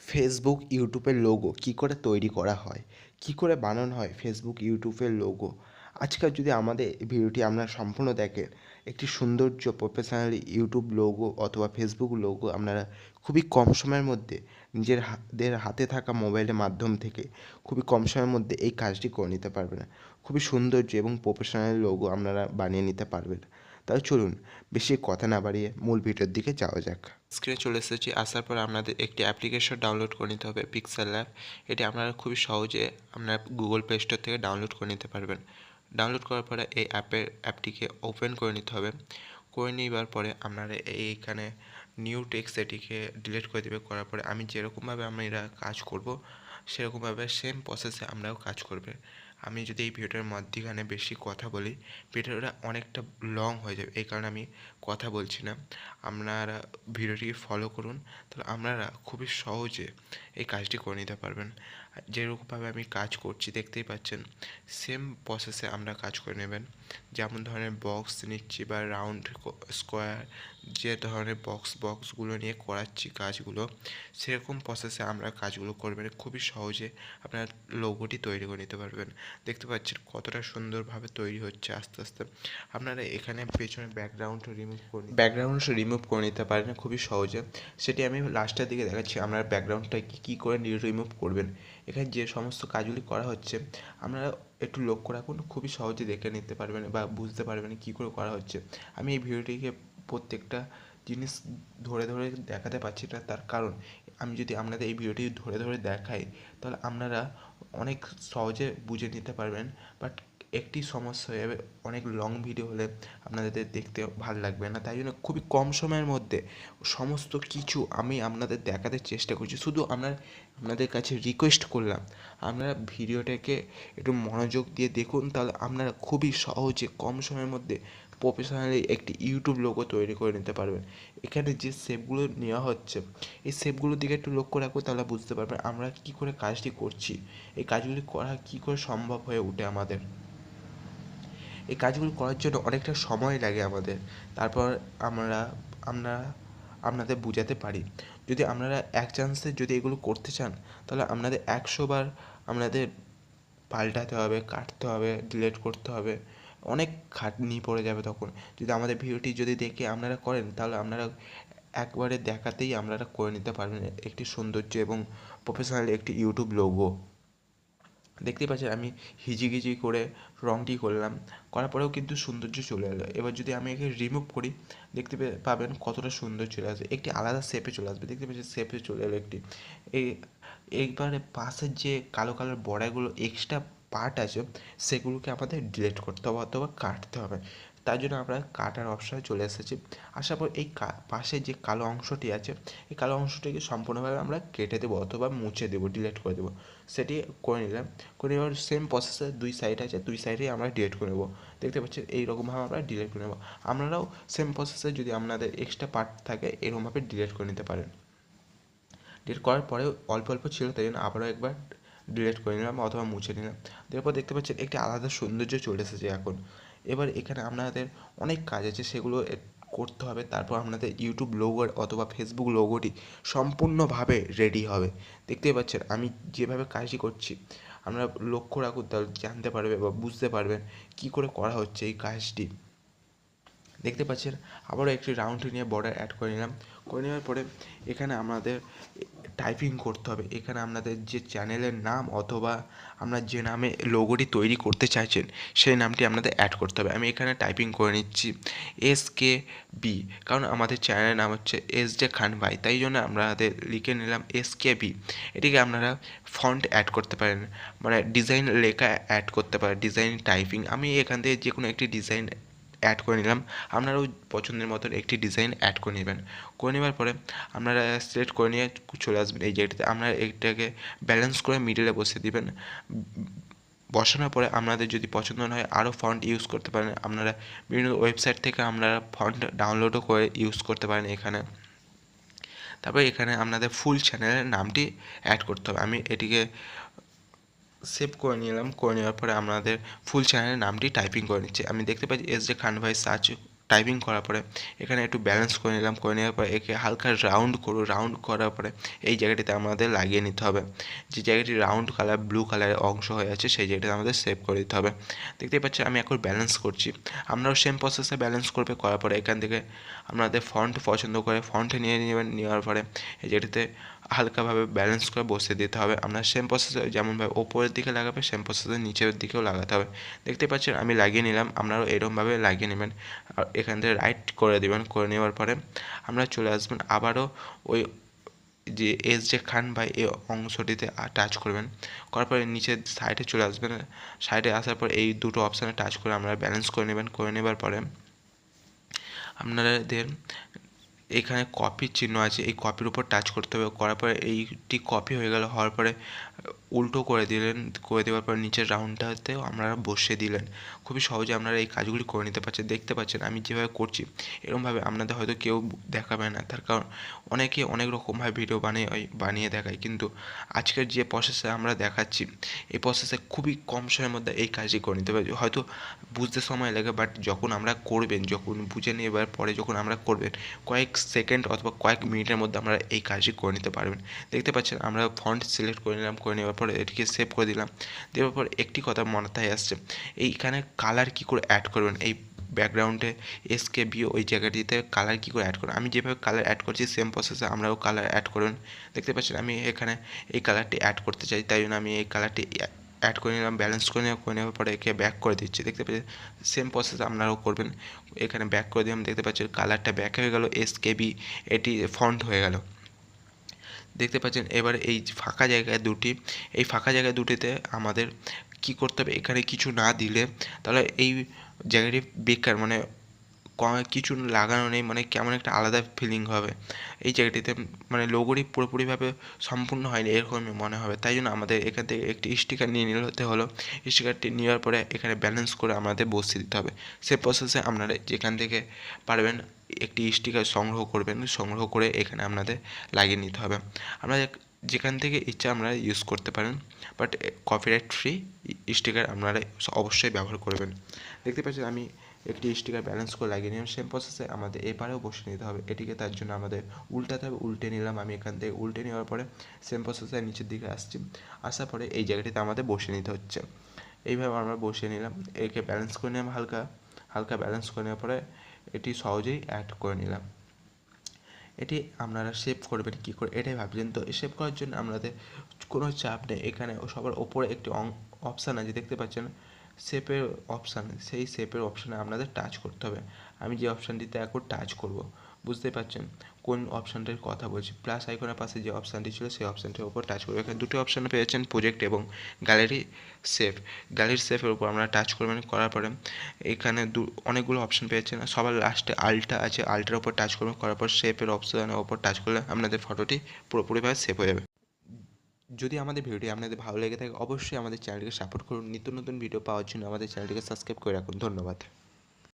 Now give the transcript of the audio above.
Facebook ইউটিউবের logo কী করে তৈরি করা হয়? কী করে বানানো হয় ফেসবুক ইউটিউবের লোগো আজকাল যদি আমাদের ভিডিওটি আপনারা সম্পূর্ণ দেখেন, একটি সৌন্দর্য প্রফেশনালি ইউটিউব লোগো অথবা ফেসবুক লোগো আপনারা খুবই কম সময়ের মধ্যে নিজের হাতের হাতে থাকা মোবাইলের মাধ্যম থেকে খুবই কম সময়ের মধ্যে এই কাজটি করে নিতে পারবেন। খুবই সৌন্দর্য এবং প্রফেশনাল লোগো আপনারা বানিয়ে নিতে পারবেন। তাহলে চলুন বেশি কথা না বাড়িয়ে মূল ভিডিওর দিকে যাওয়া যাক। স্ক্রিনে চলে এসেছি। আসার পর আপনাদের একটি অ্যাপ্লিকেশন ডাউনলোড করে নিতে হবে পিক্সেল অ্যাপ এটি আপনারা খুবই সহজে আপনার গুগল প্লে স্টোর থেকে ডাউনলোড করে নিতে পারবেন। ডাউনলোড করার পরে এই অ্যাপের অ্যাপটিকে ওপেন করে নিতে হবে। করে নেবার পরে আপনারা এইখানে নিউ টেক্সট এটিকে ডিলিট করে দেবে। করার পরে আমি যেরকমভাবে আমরা এরা কাজ করব, সেরকমভাবে সেম প্রসেসে আমরাও কাজ করবে। আমি যদি এই ভিডিওটার মধ্যিখানে বেশি কথা বলি, ভিডিওটা অনেকটা লং হয়ে যাবে, এই কারণে আমি কথা বলছি না। আপনারা ভিডিওটিকে ফলো করুন, তাহলে আপনারা খুবই সহজে এই কাজটি করে নিতে পারবেন। যেরকমভাবে আমি কাজ করছি, দেখতেই পাচ্ছেন সেম প্রসেসে আমরা কাজ করে নেবেন। যেমন ধরনের বক্স নিচ্ছি বা রাউন্ড স্কোয়ার যে ধরনের বক্স বক্সগুলো নিয়ে করাচ্ছি কাজগুলো, সেরকম প্রসেসে আমরা কাজগুলো করবেন। খুবই সহজে আপনার লোগোটি তৈরি করে নিতে পারবেন। দেখতে পাচ্ছেন কতটা সুন্দরভাবে তৈরি হচ্ছে আস্তে আস্তে। আপনারা এখানে পেছনে ব্যাকগ্রাউন্ড রিমুভ করে ব্যাকগ্রাউন্ড রিমুভ করে নিতে পারেন খুবই সহজে। সেটি আমি লাস্টের দিকে দেখাচ্ছি, আপনারা ব্যাকগ্রাউন্ডটা কী করে রিমুভ করবেন। এখানে যে সমস্ত কাজগুলি করা হচ্ছে, আপনারা একটু লক্ষ্য রাখুন, খুবই সহজে দেখে নিতে পারবেন বা বুঝতে পারবেন কী করে করা হচ্ছে। আমি এই ভিডিওটিকে প্রত্যেকটা জিনিস ধরে ধরে দেখাতে পারছি না, তার কারণ আমি যদি আপনাদের এই ভিডিওটি ধরে ধরে দেখাই, তাহলে আপনারা অনেক সহজে বুঝে নিতে পারবেন। বাট একটি সমস্যা হয়ে যাবে, অনেক লং ভিডিও হলে আপনাদের দেখতে ভালো লাগবে না। তাই জন্য খুবই কম সময়ের মধ্যে সমস্ত কিছু আমি আপনাদের দেখাতে চেষ্টা করছি। শুধু আপনার, আপনাদের কাছে রিকোয়েস্ট করলাম, আপনারা ভিডিওটাকে একটু মনোযোগ দিয়ে দেখুন, তাহলে আপনারা খুবই সহজে কম সময়ের মধ্যে প্রফেশনালি একটি ইউটিউব লোগো তৈরি করে নিতে পারবেন। এখানে যে শেপগুলো নেওয়া হচ্ছে, এই শেপগুলোর দিকে একটু লক্ষ্য রাখব তাহলে বুঝতে পারবেন আমরা কী করে কাজটি করছি। এই কাজগুলি করা কী করে সম্ভব হয়ে ওঠে আমাদের। এই কাজগুলো করার জন্য অনেকটা সময় লাগে আমাদের। তারপর আমরা আমরা, আপনাদের বোঝাতে পারি। যদি আপনারা এক চান্সে যদি এগুলো করতে চান, তাহলে আপনাদের একশো বার আপনাদের পাল্টাতে হবে, কাটতে হবে ডিলেট করতে হবে। অনেক খাটনি পড়ে যাবে তখন। যদি আমাদের ভিডিওটি যদি দেখে আপনারা করেন, তাহলে আপনারা একবারে দেখাতেই আপনারা করে নিতে পারবেন একটি সৌন্দর্য এবং প্রফেশনাল একটি ইউটিউব লোগো দেখতেই পাচ্ছেন আমি হিজিগিজি করে রঙটি করলাম, করার পরেও কিন্তু সৌন্দর্য চলে এলো। এবার যদি আমি একে রিমুভ করি, দেখতে পাবেন কতটা সুন্দর চলে আসবে। একটি আলাদা শেপে চলে আসবে। দেখতে পাচ্ছেন শেপে চলে এলো একটি। এই এইবারে পাশের যে কালো কালো বড়াগুলো এক্সট্রা পার্ট আছে, সেগুলোকে আমাদের ডিলিট করতে হবে অথবা কাটতে হবে। তার জন্য আমরা কাটার অপশানে চলে এসেছি। আসার পর এই পাশে যে কালো অংশটি আছে, এই কালো অংশটিকে সম্পূর্ণভাবে আমরা কেটে দেবো অথবা মুছে দেবো ডিলিট করে দেবো। সেটি করে নিলাম। করে নেওয়ার সেম প্রসেসে দুই সাইড আছে, দুই সাইডেই আমরা ডিলিট করে নেব। দেখতে পাচ্ছেন, এইরকমভাবে আমরা ডিলিট করে নেব। আপনারাও সেম প্রসেসে যদি আপনাদের এক্সট্রা পার্ট থাকে, এরকমভাবে ডিলিট করে নিতে পারেন। ডিলিট করার পরেও অল্প অল্প ছিল, তাই জন্য আবারও একবার ডিলিট করে নিলাম অথবা মুছে নিলাম। তারপর দেখতে পাচ্ছেন একটি আলাদা সৌন্দর্য চলে এসেছে এখন। এবার এখানে আপনাদের অনেক কাজ আছে, সেগুলো করতে হবে। তারপর আপনাদের ইউটিউব লোগো অথবা ফেসবুক লোগোটি সম্পূর্ণভাবে রেডি হবে। দেখতেই পাচ্ছেন, আমি যেভাবে কাজটি করছি, আপনারা লক্ষ্য রাখুন, তাহলে জানতে পারবে বা বুঝতে পারবেন কী করে করা হচ্ছে এই কাজটি। দেখতে পাচ্ছেন, আবারও একটি রাউন্ড নিয়ে বর্ডার অ্যাড করে নিলাম। করে নেওয়ার পরে এখানে আমাদের টাইপিং করতে হবে। এখানে আপনাদের যে চ্যানেলের নাম অথবা আপনার যে নামে লোগোটি তৈরি করতে চাইছেন, সেই নামটি আপনাদের অ্যাড করতে হবে। আমি এখানে টাইপিং করে নিচ্ছি এস কে বি কারণ আমাদের চ্যানেলের নাম হচ্ছে এস জে খান ভাই তাই জন্য আমাদের লিখে নিলাম এস কে বি এটিকে আপনারা ফন্ট অ্যাড করতে পারেন মানে ডিজাইন লেখা অ্যাড করতে পারেন ডিজাইন টাইপিং আমি এখান থেকে যে কোনো একটি ডিজাইন অ্যাড করে নিলাম। আপনারাও পছন্দের মতন একটি ডিজাইন অ্যাড করে নেবেন। করে নেওয়ার পরে আপনারা সিলেক্ট করে নিয়ে চলে আসবেন এই জায়গাটাতে। আপনারা এইটাকে ব্যালেন্স করে মিডিলে বসিয়ে দিবেন। বসানোর পরে আপনাদের যদি পছন্দ না হয় আরও ফন্ট ইউজ করতে পারেন। আপনারা বিভিন্ন ওয়েবসাইট থেকে আপনারা ফন্ট ডাউনলোডও করে ইউজ করতে পারেন এখানে। তারপরে এখানে আপনাদের ফুল চ্যানেলের নামটি অ্যাড করতে হবে। আমি এটিকে সেভ করে নিলাম, করে নেওয়ার পরে আমাদের ফুল চ্যানেলের নামটি টাইপিং করে নিচ্ছে। আমি দেখতে পাচ্ছি এস জে খান ভাই সার্চ টাইপিং করার পরে এখানে একটু ব্যালেন্স করে নিলাম, করে নেওয়ার পরে একে হালকা রাউন্ড করো রাউন্ড করার পরে এই জায়গাটিতে আমাদের লাগিয়ে নিতে হবে। যে জায়গাটি রাউন্ড কালার ব্লু কালারের অংশ হয়ে আছে, সেই জায়গাটিতে আমাদের সেভ করে দিতে হবে। দেখতেই পাচ্ছেন আমি এখন ব্যালেন্স করছি। আপনারাও সেম প্রসেসে ব্যালেন্স করবে করার পরে এখান থেকে আপনাদের ফন্ট পছন্দ করে ফন্টে নিয়ে নেবেন, নেওয়ার পরে এই জায়গাটিতে হালকাভাবে ব্যালেন্স করে বসিয়ে দিতে হবে। আপনার সেম প্রসেসে যেমনভাবে ওপরের দিকে লাগাবে সেম প্রসেসে নিচের দিকেও লাগাতে হবে। দেখতে পাচ্ছেন আমি লাগিয়ে নিলাম, আপনারাও এরকমভাবে লাগিয়ে নেবেন। আর এখান থেকে রাইট করে দেবেন, করে নেওয়ার পরে আপনারা চলে আসবেন আবারও ওই যে এস যে খান বা এই অংশটিতে টাচ করবেন। করার পরে নিচের সাইডে চলে আসবেন। সাইডে আসার পর এই দুটো অপশানে টাচ করে আপনারা ব্যালেন্স করে নেবেন। করে নেবার পরে আপনাদের এখানে কপির চিহ্ন আছে, এই কপির উপর টাচ করতে হবে। করার পরে এইটি কপি হয়ে গেল, হওয়ার পরে উল্টো করে দিলেন, করে দেওয়ার পর নিচের রাউন্ডটাতেও আপনারা বসিয়ে দিলেন। খুবই সহজে আপনারা এই কাজগুলি করে নিতে পারছেন, দেখতে পাচ্ছেন, আমি যেভাবে করছি এরকমভাবে আপনাদের হয়তো কেউ দেখাবে না। তার কারণ অনেকে অনেক রকমভাবে ভিডিও বানিয়ে বানিয়ে দেখায়, কিন্তু আজকের যে প্রসেসে আমরা দেখাচ্ছি, এই প্রসেসে খুবই কম সময়ের মধ্যে এই কাজটি করে নিতে পারি হয়তো বুঝতে সময় লাগে বাট যখন আমরা করবেন, যখন বুঝে নেবার পরে যখন আমরা করবেন, কয়েক সেকেন্ড অথবা কয়েক মিনিটের মধ্যে আমরা এই কাজটি করে নিতে পারবেন। দেখতে পাচ্ছেন, আমরা ফন্ট সিলেক্ট করে নিলাম, করে নেওয়ার পর এটিকে সেভ করে দিলাম। দেওয়ার পর একটি কথা মাথায় আসছে। এইখানে কালার কী করে অ্যাড করবেন? এই ব্যাকগ্রাউন্ডে এসকে বি ওই জায়গাটিতে কালার কী করে অ্যাড করবেন? আমি যেভাবে কালার অ্যাড করছি সেম প্রসেসে আমরাও কালার অ্যাড করবেন দেখতে পাচ্ছেন, আমি এখানে এই কালারটি অ্যাড করতে চাই, তাই জন্য আমি এই কালারটি অ্যাড করে নিলাম ব্যালেন্স করে নিলাম, করে নেওয়ার পরে একে ব্যাক করে দিচ্ছি। দেখতে পাচ্ছেন সেম প্রসেস আপনারাও করবেন। এখানে ব্যাক করে দিলাম, দেখতে পাচ্ছেন কালারটা ব্যাক হয়ে গেল এস কেবি এটি ফন্ট হয়ে গেল। দেখতে পাচ্ছেন, এবার এই ফাঁকা জায়গায় দুটি, এই ফাঁকা জায়গা দুটিতে আমাদের কি করতে হবে? এখানে কিছু না দিলে তাহলে এই জায়গাটি বেকার মানে কিছু লাগানো নেই মানে কেমন একটা আলাদা ফিলিং হবে। এই জায়গাটিতে মানে লোগোটি পুরোপুরিভাবে সম্পূর্ণ হয়নি এরকমই মনে হবে। তাই জন্য আমাদের এখান থেকে একটি স্টিকার নিয়ে নিতে হলো। স্টিকারটি নেওয়ার পরে এখানে ব্যালেন্স করে আমাদের বসিয়ে দিতে হবে। সে প্রসেসে আপনারা যেখান থেকে পারবেন একটি স্টিকার সংগ্রহ করবেন, সংগ্রহ করে এখানে আপনাদের লাগিয়ে নিতে হবে। আপনাদের যেখান থেকে ইচ্ছা আপনারা ইউজ করতে পারেন। বাট কপিরাইট ফ্রি স্টিকার আপনারা অবশ্যই ব্যবহার করবেন। দেখতে পাচ্ছেন আমি একটি স্টিকার ব্যালেন্স করে লাগিয়ে নিলাম। সেম প্রসেসে আমাদের এপারেও বসে নিতে হবে। এটিকে তার জন্য আমাদের উল্টাতে হবে, উল্টে নিলাম আমি এখান থেকে। উল্টে নেওয়ার পরে সেম প্রসেসে নিচের দিকে আসছি। আসার পরে এই জায়গাটিতে আমাদের বসে নিতে হচ্ছে। এইভাবে আমরা বসিয়ে নিলাম। একে ব্যালেন্স করে নিলাম হালকা হালকা ব্যালেন্স করে নেওয়ার পরে এটি সহজেই অ্যাড করে নিলাম। এটি আপনারা সেভ করবেন কী করে, এটাই ভাবছেন। তো সেভ করার জন্য আপনাদের কোনো চাপ নেই। এখানে সবার ওপরে একটি অপশান আছে, দেখতে পাচ্ছেন? শেপের অপশান সেই শেপের অপশানে আপনাদের টাচ করতে হবে। আমি যে অপশানটিতে এখন টাচ করব বুঝতে পারছেন? কোন অপশানটির কথা বলছি? প্লাস আইকনের পাশে যে অপশানটি ছিল, সেই অপশানটির উপর টাচ করবে। এখানে দুটো অপশান পেয়েছেন প্রজেক্ট এবং গ্যালারি সেভ গ্যালারি সেভের উপর আপনারা টাচ করবেন করার পরে এখানে দু, অনেকগুলো অপশান পেয়েছেন। সবার লাস্টে আলটা আছে আলটার উপর টাচ করবেন করার পর শেপের অপশানের উপর টাচ করলে আপনাদের ফটোটি পুরোপুরিভাবে সেভ হয়ে যাবে। যদি আমাদের ভিডিওটি আপনাদের ভালো লেগে থাকে, অবশ্যই আমাদের চ্যানেলটিকে সাপোর্ট করুন। নিত্য নতুন ভিডিও পাওয়ার জন্য আমাদের চ্যানেলটিকে সাবস্ক্রাইব করে রাখুন। ধন্যবাদ।